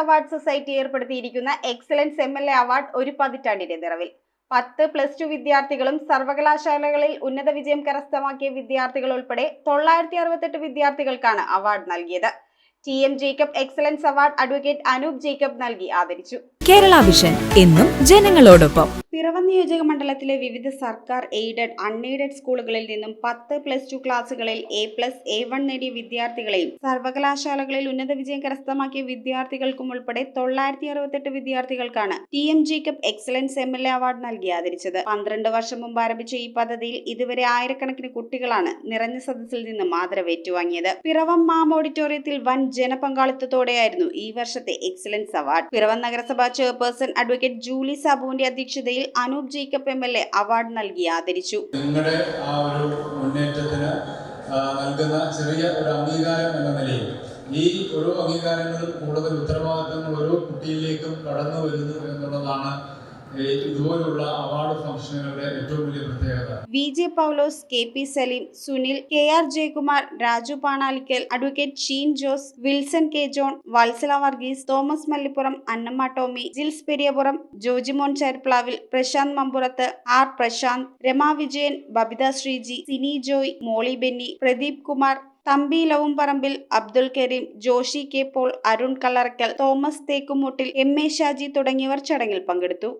Award society ഏർപ്പെടുത്തിയിരിക്കുന്ന excellence M L A award ഒരു പതിറ്റാണ്ടിന്റെ നിറവിൽ. പത്ത് പ്ലസ് ടു വിദ്യാർത്ഥികളും സർവകലാശാലകളിൽ ഉന്നത വിജയം കരസ്ഥമാക്കിയ വിദ്യാർത്ഥികൾ ഉൾപ്പെടെ തൊള്ളായിരത്തി അറുപത്തെട്ട് വിദ്യാർത്ഥികൾക്കാണ് അവാർഡ് നൽകിയത്. T M Jacob excellence award advocate Anoop Jacob നൽകി ആദരിച്ചു. കേരള വിഷൻ എന്നും ജനങ്ങളോടൊപ്പം. പിറവം നിയോജക മണ്ഡലത്തിലെ വിവിധ സർക്കാർ എയ്ഡഡ് അൺഎയ്ഡഡ് സ്കൂളുകളിൽ നിന്നും പത്ത് പ്ലസ് ടു ക്ലാസുകളിൽ എ പ്ലസ് എ വൺ നേടിയ വിദ്യാർത്ഥികളെയും സർവകലാശാലകളിൽ ഉന്നത വിജയം കരസ്ഥമാക്കിയ വിദ്യാർത്ഥികൾക്കും ഉൾപ്പെടെ തൊള്ളായിരത്തി അറുപത്തെട്ട് വിദ്യാർത്ഥികൾക്കാണ് T M Jacob excellence M L A award നൽകി ആദരിച്ചത്. പന്ത്രണ്ട് വർഷം മുമ്പ് ആരംഭിച്ച ഈ പദ്ധതിയിൽ ഇതുവരെ ആയിരക്കണക്കിന് കുട്ടികളാണ് നിറഞ്ഞ സദസ്സിൽ നിന്നും ആദരവ് പിറവം മാം ഓഡിറ്റോറിയത്തിൽ വൻ ജനപങ്കാളിത്തത്തോടെയായിരുന്നു ഈ വർഷത്തെ എക്സലൻസ് അവാർഡ് പിറവം നഗരസഭാ ചെയർപേഴ്സൺ അഡ്വക്കേറ്റ് ജൂലി സാബുവിന്റെ അധ്യക്ഷതയിൽ Anoop Jacob M L A award നൽകി ആദരിച്ചു. നിങ്ങളുടെ ആ ഒരു മുന്നേറ്റത്തിന് നൽകുന്ന ചെറിയ ഒരു അംഗീകാരം എന്ന നിലയിൽ ഈ ഓരോ അംഗീകാരങ്ങളും കൂടുതൽ ഉത്തരവാദിത്തങ്ങൾ ഓരോ കുട്ടിയിലേക്കും കടന്നു വരുന്നു എന്നുള്ളതാണ് അവാർഡ് ഏറ്റവും വലിയ V J Paulose K P Saleem Sunil K R Jayakumar Raju Panalickal advocate Sheen Jose Wilson K John Vatsala Varghese Thomas Mallippuram Annamma Tomy Jils Periyapuram Jojimon Cherplavil Prashanth Mampurath R Prashanth Rama Vijayan Babitha Sreeji Sini Joy Molly Benny Pradeep Kumar Thampi Lavumparambil Abdul Kareem Joshy K Paul Arun Kallarakkal Thomas Thekkumoottil M A Shaji തുടങ്ങിയവർ ചടങ്ങിൽ പങ്കെടുത്തു.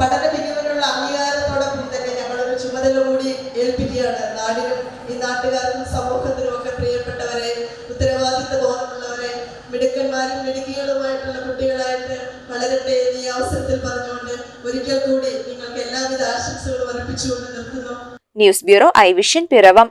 പഠന പിരിവിനുള്ള അംഗീകാരത്തോടൊപ്പം തന്നെ ഞങ്ങളൊരു ചുമതല കൂടി ഏൽപ്പിക്കുകയാണ്. നാടിനും ഈ നാട്ടുകാർക്കും സമൂഹത്തിനും ഒക്കെ പ്രിയപ്പെട്ടവരെ ഉത്തരവാദിത്ത ബോധമുള്ളവരെ മിടുക്കന്മാരും മിടുക്കികളുമായിട്ടുള്ള കുട്ടികളായിട്ട് വളരട്ടെ എന്ന് ഈ അവസരത്തിൽ പറഞ്ഞുകൊണ്ട് ഒരിക്കൽ കൂടി നിങ്ങൾക്ക് എല്ലാവിധ ആശംസകളും അർപ്പിച്ചുകൊണ്ട് നിർത്തുന്നു. News bureau I vision Piravom.